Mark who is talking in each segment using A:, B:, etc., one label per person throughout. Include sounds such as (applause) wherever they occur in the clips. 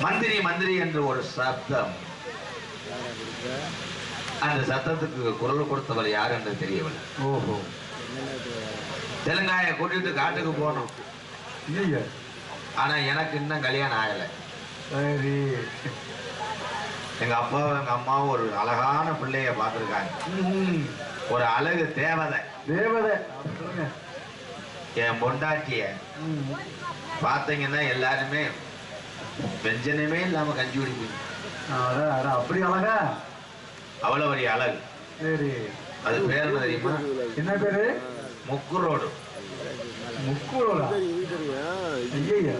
A: மந்திரி மந்திரி என்று ஒரு சப்தம். அந்த சத்தத்துக்கு குரல் கொடுத்தவர் யார் என்று தெரியவில்லை.
B: ஓஹோ.
A: தெலுங்காய கூட்டிட்டு காட்டுக்கு போனோம்.
B: இல்லையா.
A: ஆனா எனக்கு இன்னும் கல்யாணம் ஆகலை.
B: சரி.
A: எங்க அப்பாவும் எங்க அம்மாவும் ஒரு அழகான பிள்ளைய பார்த்துருக்காங்க. ஒரு அழகு தேவதை.
B: தேவதை.
A: என் பொண்டாட்டிய பார்த்தீங்கன்னா எல்லாருமே வெஞ்சனமே இல்லாம கஞ்சி
B: அட, அப்படி அழகா?
A: அவ்வளவு பெரிய அழகு.
B: சரி.
A: அது பேர் என்ன தெரியுமா?
B: என்ன பேரு?
A: முக்குரோடு.
B: முக்கூரோடா? ஐயா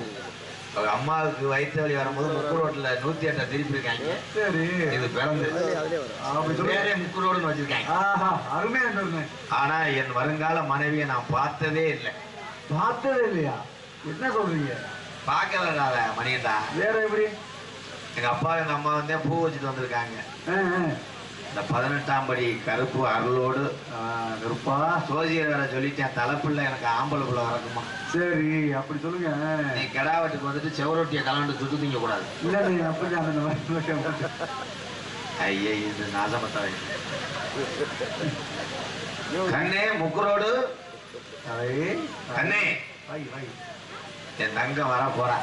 A: அம்மாவுக்கு வயிற்று வலி வரும்போது முக்குரோட்ல நூத்தி எட்டை திருப்பி இருக்காங்க
B: சரி.
A: இது பிறந்து. பேரே முக்குரோடுன்னு வச்சிருக்காங்க.
B: ஆஹா அருமையா சொல்லுங்க
A: ஆனா என் வருங்கால மனைவியை நான் பார்த்ததே இல்லை.
B: பார்த்ததே இல்லையா? என்ன சொல்றீங்க?
A: பார்க்கலடாத மணியண்டா
B: வேற எப்படி?
A: எங்க அப்பா எங்க அம்மா வந்து பூ வச்சுட்டு வந்திருக்காங்க. இந்த பதினெட்டாம் படி கருப்பு அருளோடு
B: கருப்பா?
A: சோசியர் வேற சொல்லிட்டேன் தலைப்புள்ள எனக்கு ஆம்பளை புள்ள வரக்குமா.
B: சரி அப்படி சொல்லுங்க.
A: நீ கெடாவட்டுக்கு வந்துட்டு செவரொட்டியை கலந்து சுட்டு திங்க கூடாது
B: இல்ல நீ அப்படி
A: ஐயே இது நாசமத்தவை. கண்ணே முக்குரோடு. கண்ணே.
B: வை வை
A: என் தங்கம் வர போறா.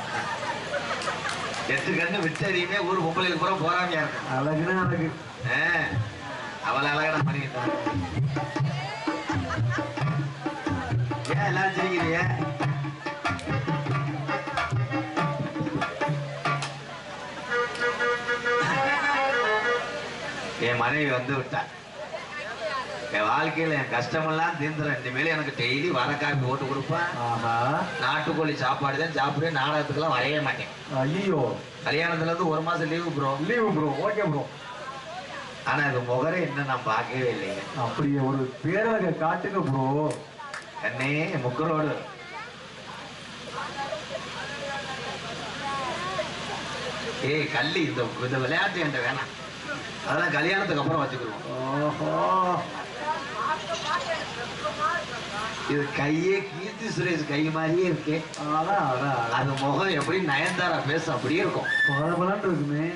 A: எட்டு கண்ணு விட்டறியுமே ஊர் பொம்பளைக்கு பூரா போறாமையா இருக்கும்
B: அழகுனா அழகு.
A: அவளை அழகடா பண்ணிக்கிட்டான் ஏன் எல்லாரும் சிரிக்கிறீங்க? என் மனைவி வந்து விட்டா. வாழ்க்கையில என் கஷ்டமெல்லாம் தீர்ந்துடும் இனிமேல் எனக்கு டெய்லி வர காப்பி போட்டு கொடுப்பேன் நாட்டுக்கோழி சாப்பாடு தான் சாப்பிடுவேன். நாடகத்துக்கெல்லாம் வரைய மாட்டேன்.
B: ஐயோ
A: கல்யாணத்துல இருந்து ஒரு மாசம் leave bro
B: leave bro okay bro
A: ஆனா அது முகரே இன்னும் நான் பார்க்கவே இல்லைங்க
B: அப்படியே ஒரு பேரழக காட்டுங்க ப்ரோ
A: கண்ணே முக்கரோடு ஏய் கள்ளி இந்த இந்த விளையாட்டு என்கிட்ட வேணாம். அதெல்லாம் கல்யாணத்துக்கு அப்புறம் வச்சுக்கிடுவோம்
B: ஓஹோ.
A: இது கையே கீர்த்தி சுரேஷ் கை மாதிரியே இருக்கே. அது முகம் எப்படி நயன்தாரா பேச அப்படியே இருக்கும்.
B: பளபளன்னு இருக்குமே.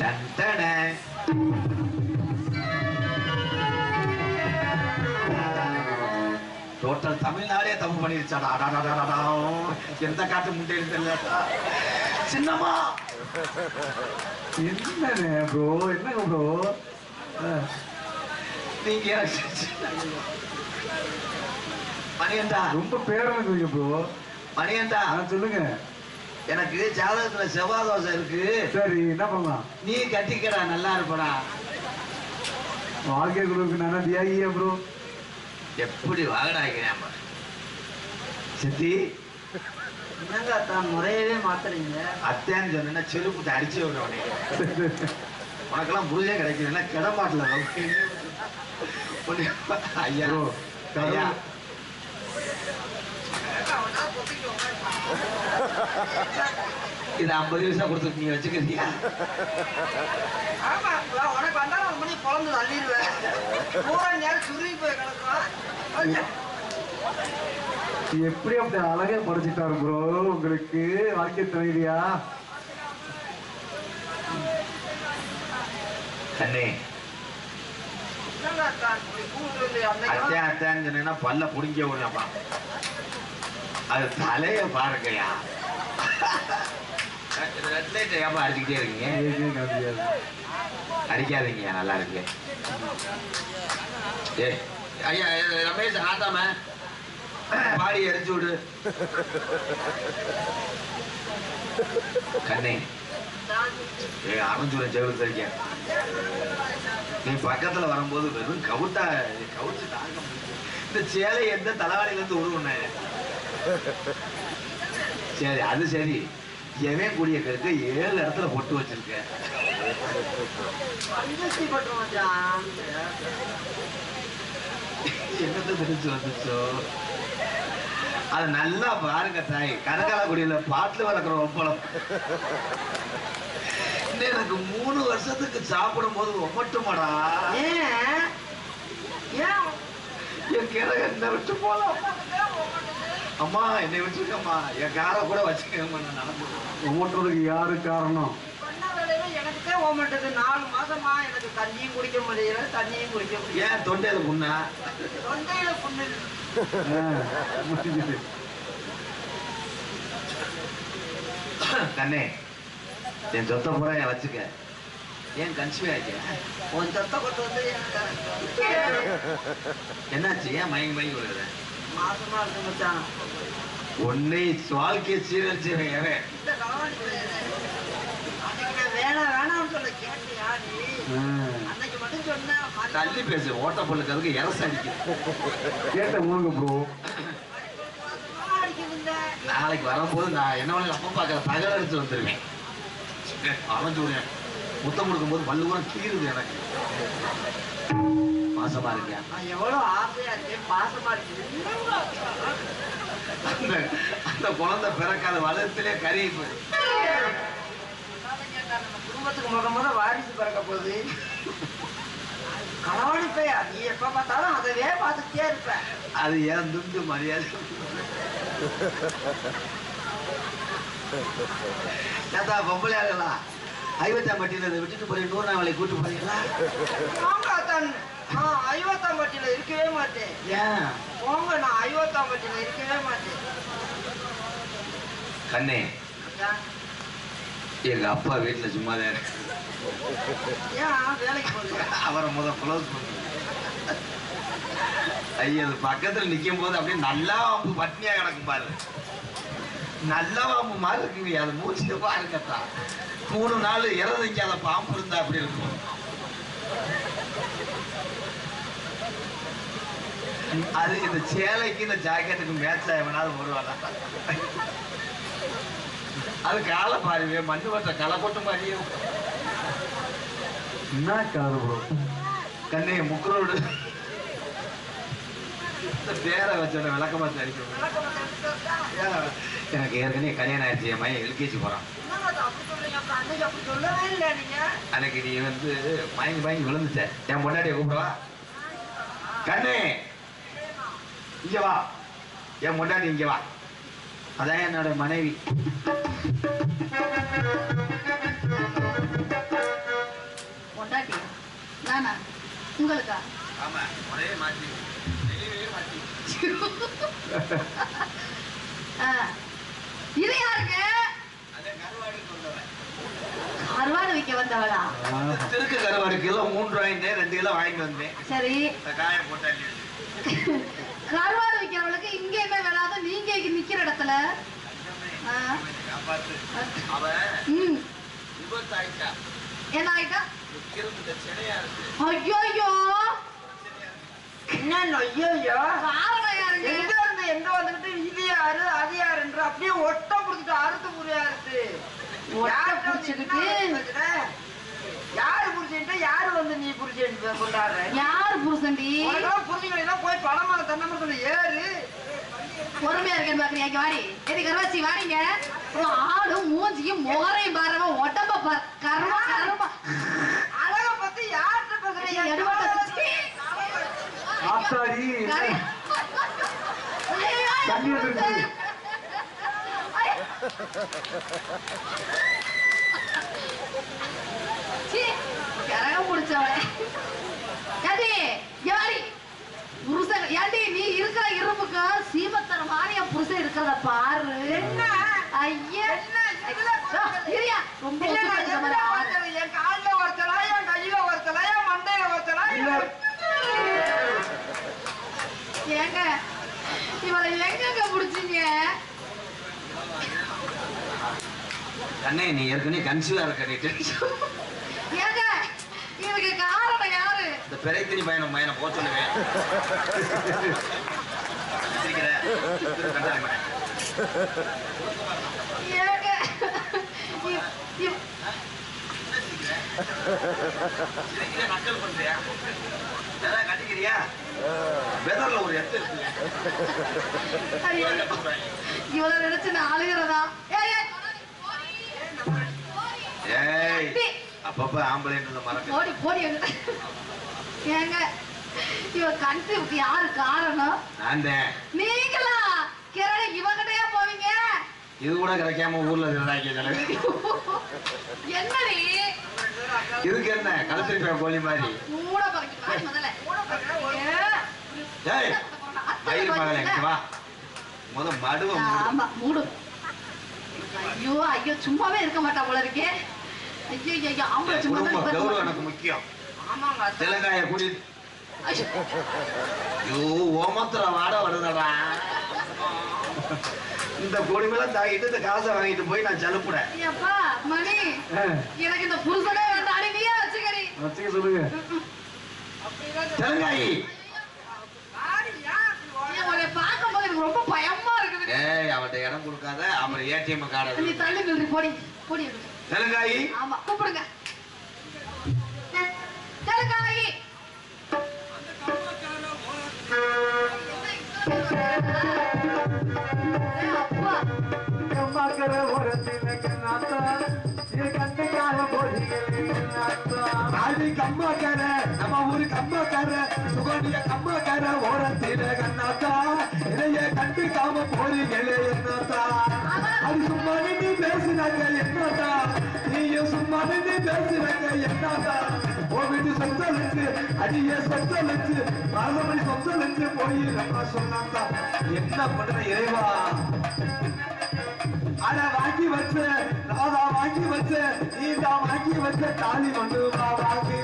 A: டன் டன. டோட்டல் தமிழ்நாடே தப்பு பண்ணிருச்சாடா. அடாடாடாடா. எந்த காட்டு முட்டையில் தெரியல. சின்னம்மா.
B: என்னண்ணே ப்ரோ என்னங்க ப்ரோ
A: நீங்க மணியண்டா
B: ரொம்ப பேரனுக்கு ப்ரோ
A: மணியண்டா
B: ஆ சொல்லுங்க.
A: எனக்கு ஜாதகத்துல செவ்வாய் தோசை இருக்கு.
B: சரி என்ன பண்ணலாம்?
A: நீ கட்டிக்கடா நல்லா இருப்படா.
B: வாழ்க்கை குழுவுக்கு நானா தியாகியா ப்ரோ
A: எப்படி வாகடாக்கிறேன். சித்தி?
C: என்னங்க தான் முறையவே மாத்துறீங்க?
A: அத்தைன்னு சொன்னா செருப்பு அடிச்சு விடுறவனே (laughs) உனக்கெல்லாம் புரிஞ்சே கிடைக்குதுன்னா கிடமாட்டல ஐயா
B: ப்ரோ
A: ஐயா
B: கடவுள்
A: இது ஐம்பது பைசா கொடுத்து நீ வச்சுக்கிறியா
C: ஆமா உனக்கு வந்தா ஒரு மணி குழம்பு தள்ளிடுவேன் பூரா நேரம் சுருங்கி போய் கிடக்கும்
B: எப்படி அப்படி அழகா படைச்சிட்டாரு ப்ரோ உங்களுக்கு வாழ்க்கை துணையிலையா
A: கண்ணே
C: என்னங்க தான் இப்படி
A: சொன்னீங்கன்னா பல்ல புடிங்க விடலாமா அது தலைய பாருங்கய்யா. ரெட் அடிச்சுக்கிட்டே இருக்கீங்க? அடிக்காதீங்க நல்லா இருக்கு. ஏ ஐயா ரமேஷ் ஆட்டாம பாடி எரிச்சு விடு. கண்ணே. செவல் இருக்கேன் நீ பக்கத்துல வரும்போது வெறும் கவுட்டா கவுச்சு தாங்க முடியல. இந்த சேலை எந்த தலைவாணில இருந்து உருவுன சரி அது சரி. எவன் கூடிய கருக்கு ஏழு இடத்துல பொட்டு வச்சிருக்க. என்னத்த தெரிஞ்சு வந்துச்சோ? அது நல்லா பாருங்க தாய். கனகாலக்குடியில பாட்டுல வளர்க்குற ஒப்பளம் எனக்கு மூணு வருஷத்துக்கு சாப்பிடும் போது ஒமட்டுமாடா?
C: ஏன்? ஏன்
A: என் கிழ என்ன விட்டு போலாம்? அம்மா என்னை வச்சுக்கம்மா என் காரை கூட வச்சுக்கம்மா நான் நடந்து
B: ஓட்டுறதுக்கு யாரு காரணம்?
C: எனக்கே போக மாட்டேது நாலு மாசமா எனக்கு தண்ணியும் குடிக்க முடியல தண்ணியும் குடிக்க முடியல.
A: ஏன் தொண்டையில புண்ணா?
C: தொண்டையில புண்ணு.
A: கண்ணே என் சொத்தை பூரா என் வச்சுக்க. ஏன் கன்சிவ் ஆயிக்க
C: உன் சொத்தை கொண்டு வந்து
A: என்னாச்சு? ஏன் மயங்கி மயங்கி விழுகுற?
C: மாசமா இருக்கு மச்சான்.
A: உன்னை வாழ்க்கையை
C: மறுபடியும்
A: தள்ளி பேசு. ஓட்ட அதுக்கு இறச அடிக்குது
B: கேட்ட முழுங்க ப்ரோ.
A: நாளைக்கு வரும்போது நான் என்ன அப்பா பார்க்கற தகவல் எடுத்து வந்துருவேன். அரைஞ்சு விடுவேன் முத்தம் கொடுக்கும்போது பல்லு கூட கீறுது எனக்கு. மாசமா இருக்கியா
C: எவ்வளவு ஆசையா இருக்கேன் பாசமா இருக்கேன்.
A: அந்த அந்த குழந்தை பிறக்காத வளர்த்திலே கறி போய்
C: நம்ம குடும்பத்துக்கு முத முத வாரிசு பிறக்க போகுது. கலவணிப்பையா நீ எப்ப பார்த்தாலும் அதவே பார்த்துட்டே இருப்ப.
A: அது ஏன் துண்டு மரியாதை? ஏத்தா பொம்பளை ஆகலா ஐவத்தாம் பட்டியல இதை விட்டுட்டு போய் நூறு நாள் கூட்டு போறீங்களா?
C: போங்க ஐவத்தாம் பட்டியில இருக்கவே மாட்டேன்.
A: ஏன்?
C: போங்க நான் ஐவத்தாம் பட்டியில இருக்கவே மாட்டேன்.
A: கண்ணே எங்க அப்பா வீட்டுல சும்மா தான் இருக்கு.
C: வேலைக்கு போகுது
A: அவரை முத க்ளோஸ் பண்ணு. ஐயா அது பக்கத்துல நிக்கும் போது அப்படியே நல்லா வாம்பு பட்னியா கிடக்கும் பாரு. நல்லா வாம்பு மாதிரி இருக்குங்க அது மூச்சுட்டு பாருங்கத்தா மூணு நாள் இறந்துக்காத பாம்பு இருந்தா அப்படி இருக்கும். அது இந்த சேலைக்கு இந்த ஜாக்கெட்டுக்கு மேட்ச் ஆகனாலும் வருவாடா அது காலை பாருவே மண்ணு வட்ட களை மாதிரியே இருக்கும்.
B: என்ன ப்ரோ
A: கண்ணே முக்கரோடு. இந்த பேரை வச்சோட
C: விளக்கம் வந்தா,
A: எனக்கு ஏற்கனவே கல்யாணம் ஆயிடுச்சு என் மயன் எல்கேஜி போறான்.
C: அன்னைக்கு
A: நீ வந்து மயங்கி மயங்கி விழுந்துட்ட. என் பொண்டாட்டிய கூப்பிடவா கண்ணே இங்க வா. என் பொண்டாட்டி இங்க வா. அதான் என்னோட மனைவி.
D: பொண்டாட்டி நானா? உங்களுக்கா?
A: ஆமா ஒரே வெளியவே (laughs)
D: ஆ. இது யாருங்க
A: அதே கருவாடி
D: வைக்க வந்தவளா?
A: திருக்கு கருவாடு கிலோ மூன்று ரூபாய்ந்தே ரெண்டு கிலோ வாங்கிட்டு வந்தேன்.
D: சரி.
A: காய போட்டா
D: கருவாடு வைக்கிறவளுக்கு இங்க என்ன வேணாத நீங்க இங்க நிக்கிற இடத்துல. என்ன ஆயிட்டா ஐயோ ஐயோ
C: என்ன ஐயோ
D: காரணம்
C: எங்க இருந்து எங்க வந்துகிட்டு இது யாரு அது யாரு என்று அப்படியே ஒட்ட புடிச்சிட்டு அறுத்து புரியா இருக்கு? யாரு புரிச்சுட்டு யாரு வந்து நீ புரிச்சு கொண்டாடுற?
D: யார் புருஷன்டி?
C: புரிஞ்சுக்கலாம் போய் பழமான தென்னை மரத்துல ஏறு.
D: பொறுமையா இருக்கேன்னு பாக்குறீங்க வாடி. எது கருவாச்சி வாடிங்க? ஆளும் மூஞ்சியும் முகரையும் பாருங்க. உடம்ப பாரு கர்ம கர்ம
C: அழக பத்தி யார்கிட்ட பேசுறீங்க.
B: ஆத்தாடி
D: கரை- ஐயோ,
B: தண்ணி வந்துருச்சு.
D: ஐயோ. சீ, கரகம். ஏண்டி, இங்க வாடி. புருஷன் ஏண்டி நீ இருக்கிற இரும்புக்கு சீமத்தர மாதிரி என் புருஷன் இருக்கிறத பாரு
C: என்ன?
D: ஐயா. ரொம்ப
A: கண்ணே நீ ஏற்கனவே கன்சீவா இருக்க
D: ஏங்க இதுக்கு காரணம் யாரு
A: இந்த பிறைத்தினி பையனை பையனை போக சொல்லுவேன் பண்றியா? கட்டிக்கிறியா? வெதர்ல ஒரு எத்து இருக்குல்ல.
D: ஐயோ, இவளை நினைச்சு நான் அழுகிறதா ஏய்.
A: அப்பப்ப ஆம்பளைன்றத மறக்க
D: போடி போடி. ஏங்க இவ கன்சீவுக்கு யாரு காரணம்?
A: நான் தான்
D: நீங்களா? கிரணி இவகிட்டயே போவீங்க?
A: இது கூட கிடைக்காம ஊர்ல ஜனங்க
D: என்னடி?
A: இதுக்கு என்ன? கலத்திருப்பேன் கோழி மாதிரி.
D: கூட பறக்கி வாடி முதல்ல.
A: ஏய் மயில் மகளே வா. முத மடுவ மூடு.
D: மூடு. ஐயோ ஐயோ சும்மாவே இருக்க மாட்டா போல இருக்கே. ஐயோ சும்மா
A: குடும்ப கௌரவம். எனக்கு முக்கியம்.
C: ஆமாங்க.
A: தெலுங்காய கூடி.
D: ஐயோ,
A: ஓமத்துல வாட வருதடா. இந்த பொடிமெல்லாம் தாக்கிட்டு இந்த காசை வாங்கிட்டு போய் நான் செலுப்புடேன்
D: ஐயப்பா மணி. எனக்கு இந்த புருஷனே வேண்டாம் அடி நீயே வச்சுக்கடி
B: வச்சுக்க சொல்லுங்க.
A: தெலுங்காயி
D: ரொம்ப பயமா இருக்குது.
A: ஏய் அவன்கிட்ட இடம் கொடுக்காத அப்புறம் ஏடிஎம் கார்டு
D: நீ தள்ளி நின்று போடி போடி ஆமா கூப்பிடுங்க. அப்பா
B: கம்மாக்கர நம்ம ஊரு கம்மாக்கர சுகண்டிய கம்மாக்கர ஓரத்தில கண்ணாத்தா. இதைய கண்டுக்காம போறீங்களே என்னத்தா? அது சும்மா நின்று பேசுனாங்க என்னத்தா நீயும் சும்மா நின்று பேசுனாங்க என்னத்தா ஓ வீட்டு சொத்தலுக்கு அடிய சொத்தலுக்கு மறுபடி வச்சு போய் நம்ம சொன்னாத்தா என்ன பண்ற இறைவா? அட வாங்கி வச்ச ராதா வாங்கி வச்ச நீ தான் வாங்கி வச்ச தாலி மண்டுவா வாங்கி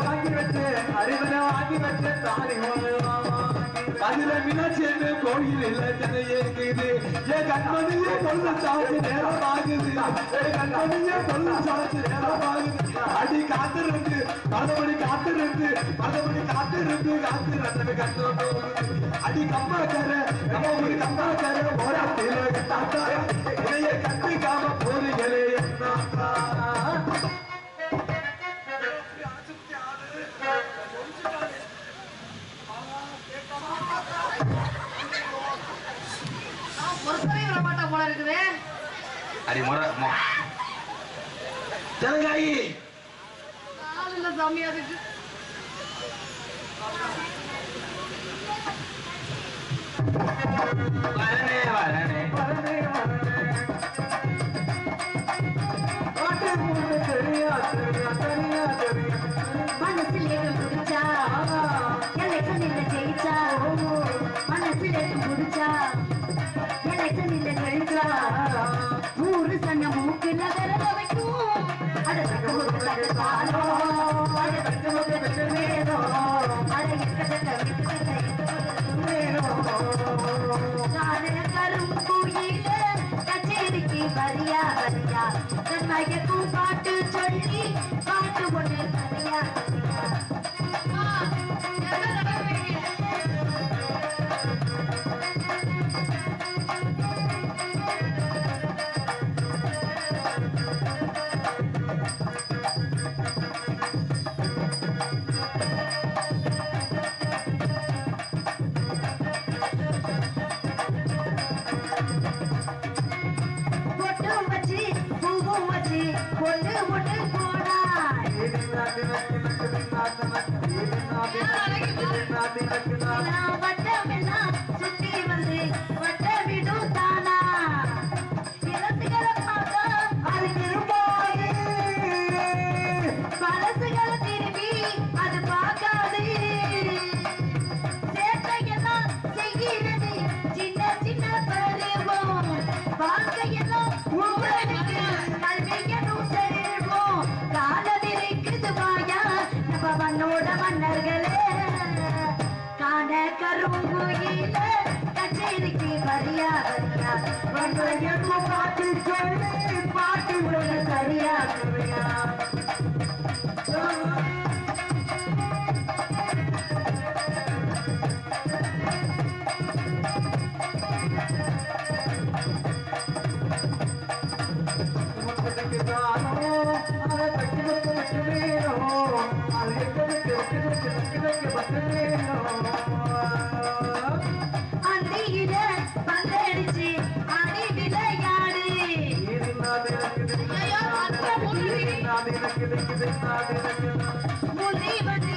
B: வாங்கி வச்ச அறிவனை வாங்கி வச்ச தாலி மண்டுவா அதுல மீனாட்சி கோயில் இல்ல ஜன இருக்குது என் கண்மணியே கொல்ல சாச்சு நேரம் ஆகுது. என் கண்மணியே கொல்ல சாச்சு நேரம் ஆகுது. அடி காத்து இருந்து பலபடி காத்து இருந்து மறுபடி காத்து இருந்து காத்து காத்திருந்து கண்ணோடு அடி கம்மாக்கார நம்ம ஒரு கம்மாக்கார ஓரத்தில கட்டாத்தா இதைய கட்டிக்காம போறீங்களே என்னத்தா
E: Ari mora mora Talaga ay. Ano na dami ari. Varane varane varane varane தட்டு முக்கு வச்சு பொண்ணு வன்மையனும் பாட்டு சொல்லி பாட்டு
A: मुसीबत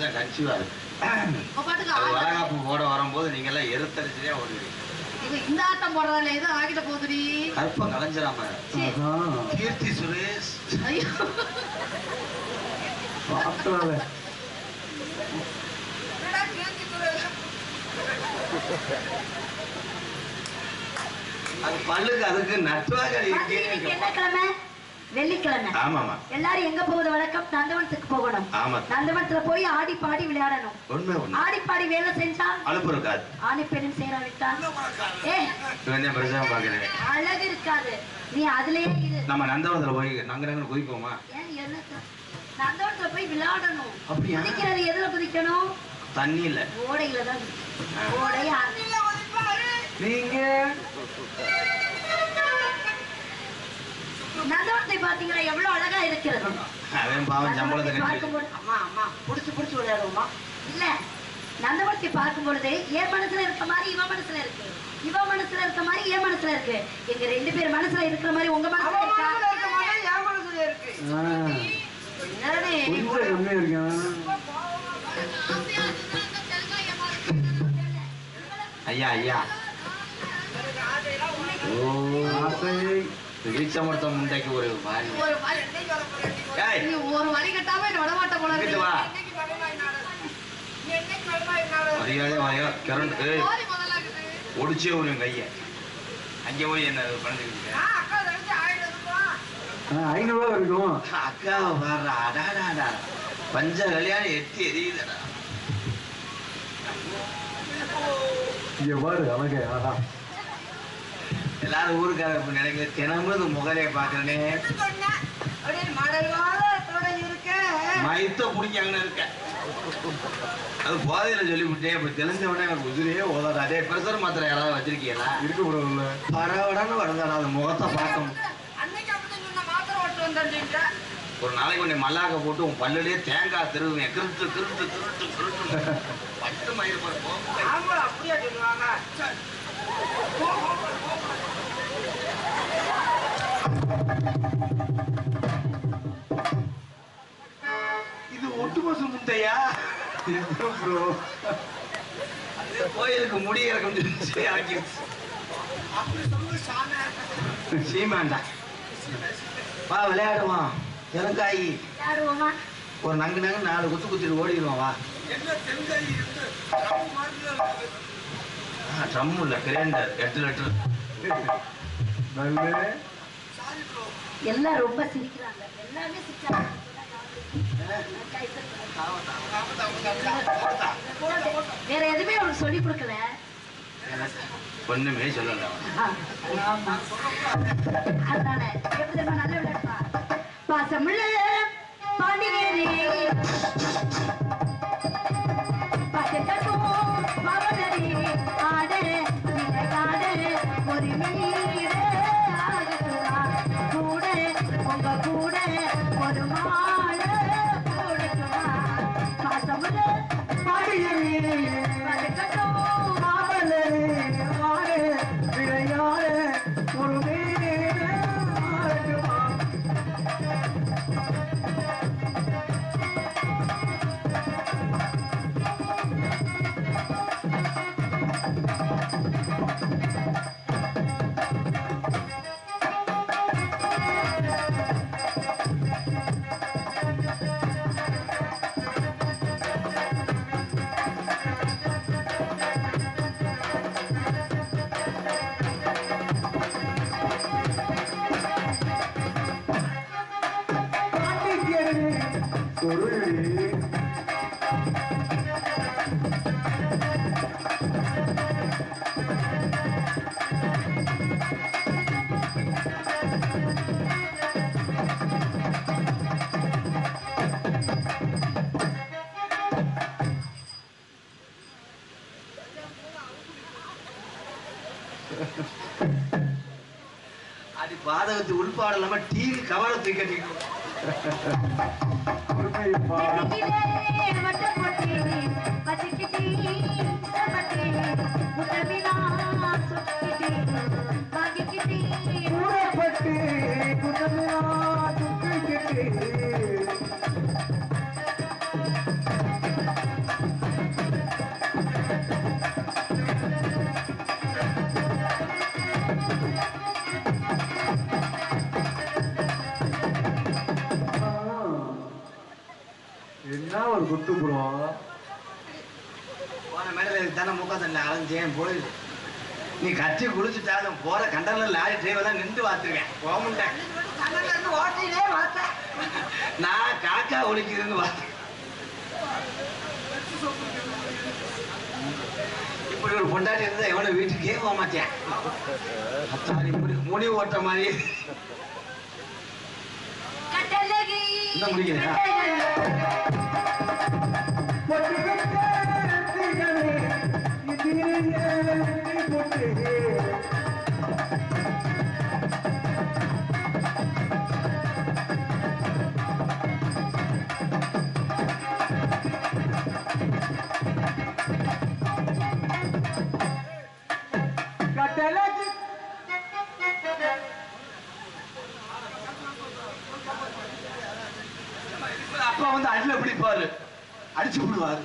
A: மாசம் கன்சீவா இருக்கு வளகாப்பு போட வரும்போது நீங்க எல்லாம் எருத்தடிச்சுதே ஓடுவீங்க
D: இந்த ஆட்டம் போடுறதுல ஆகிட்ட
A: கற்பம் கீர்த்தி சுரேஷ்? அது பல்லுக்கு அதுக்கு நட்டுவாக
E: என்ன கிழமை? வெள்ளிக்கிழமை.
A: ஆமாமா
E: எல்லாரும் எங்க போகுது வழக்கம்? நந்தவனத்துக்கு போகணும்.
A: ஆமா.
E: நந்தவனத்துல போய் ஆடி பாடி விளையாடணும்.
A: உண்மை உண்மை.
E: ஆடி பாடி வேலை செஞ்சா
A: அலுப்பு இருக்காது
E: ஆணி பெண்ணும் சேராவிட்டா? ஏ
A: பாக்குறேன்
E: அழகு இருக்காது. நீ அதுலயே இரு.
A: நம்ம நந்தவனத்துல போய் நாங்க நாங்க குதிப்போமா?
E: ஏன் என்ன நந்தவனத்துல போய் விளையாடணும்.
A: அப்படியா?
E: குதிக்கிறது எதுல குதிக்கணும்?
A: தண்ணி இல்ல
E: ஓடையில தான் ஓடை ஆறு.
C: இல்ல, ஒளிப்பாரு.
B: நீங்க?
E: நந்தவனத்தை பாத்தீங்களா எவ்வளவு அழகா இருக்கிறது.
A: அவன் பாவம் சம்பளத்தை
E: பார்க்கும்போது
C: அம்மா அம்மா புடிச்சு புடிச்சு விளையாடுவோமா
E: இல்ல நந்தவனத்தை பார்க்கும் பொழுது என் மனசுல இருக்க மாதிரி இவன் மனசுல இருக்கு. இவன் மனசுல இருக்க மாதிரி என் மனசுல இருக்கு. எங்க ரெண்டு பேர் மனசுல இருக்கிற மாதிரி உங்க மனசுல இருக்கா?
C: மனசுல இருக்க மாதிரி என் மனசுல இருக்கு.
A: ஐயா ஐயா. ஓ
B: ஆசை.
A: வீச்சமர்த்த முண்டைக்கு ஒரு வாரி
D: ஒரு வழி கட்டாம என்ன விடமாட்ட போல
A: வா? மரியாதை வாயா கரண்ட். ஒடிச்சே ஒரு கைய. அங்கே போய் என்ன பண்ணிருக்கீங்க
C: ஆ, அக்கா தங்கச்சி ஆயிரம் ரூபாய்.
B: ஐநூறு ரூபா இருக்கும்
A: அக்கா வர்ற. அடாடாடா பஞ்ச கல்யாணம் எத்தி எரியுதடா.
B: இங்க பாரு அழகே. ஆஹா.
A: எல்லாரும் ஊருக்கார இப்ப நினைக்கல தினமும் இந்த முகரைய பாக்குறேனே. மயத்த புடிக்காங்கன்னு இருக்க. அது போதையில சொல்லிவிட்டேன் அப்படி தெரிஞ்சவனே எனக்கு உதிரியே ஓதாடா அதே பிரஷர் மாத்திரை யாராவது வச்சிருக்கீங்களா?
B: இருக்க கூடாதுல்ல
A: பரவடன்னு வருதாடா அது முகத்தை பார்க்கணும். ஒரு நாளைக்கு உன்னை மல்லாக்க போட்டு உன் பல்லுலயே தேங்காய் திருவுவேன். பட்டு மயிர்
C: அப்படியா சொல்லுவாங்க.
A: இது ஒட்டு மாசு முட்டையா
B: ப்ரோ
A: கோயிலுக்கு முடி இறக்கம் சொல்லி ஆக்கிடுச்சு சீமாண்டா வா விளையாடுவான்
E: விளையாடுவோமா?
A: ஒரு நங்கு நங்கு நாலு குத்து குத்திட்டு ஓடிடுவான் வா. ட்ரம் இல்ல கிரைண்டர் எட்டு லிட்டர்
B: நல்ல
E: எல்லாம் ரொம்ப சிரிக்கிறாங்க. எல்லாமே சிரிச்சாங்க. வேற எதுவுமே அவனுக்கு சொல்லி கொடுக்கல.
A: ஒண்ணுமே சொல்லல.
E: அதனால எப்படி நல்ல விளையாடுப்பா பாசமுள்ள பாண்டியரே.
A: உள்பாடு இல்லாம டிவி கவரை தூக்கி கட்டிட்டு
B: குத்து ப்ரோ
A: போன மேடல தானே முக்காத்தண்ணில் அலைஞ்சேன் போயிடு நீ கட்சி குளிச்சுட்டாலும் போற கண்டர்ல லாரி டிரைவர் தான் நின்று பார்த்துருக்கேன். போக மாட்டேன். நான் காக்கா ஒழிக்குதுன்னு பார்த்தேன் இப்படி ஒரு பொண்டாட்டி இருந்தா எவனை வீட்டுக்கே போக மாட்டேன். முடி முடி ஓட்ட மாதிரி.
E: கட்டழகி,
A: இன்னும் அப்பா வந்து அடியில பிடிப்பாரு. அடிச்சு விடுவாரு.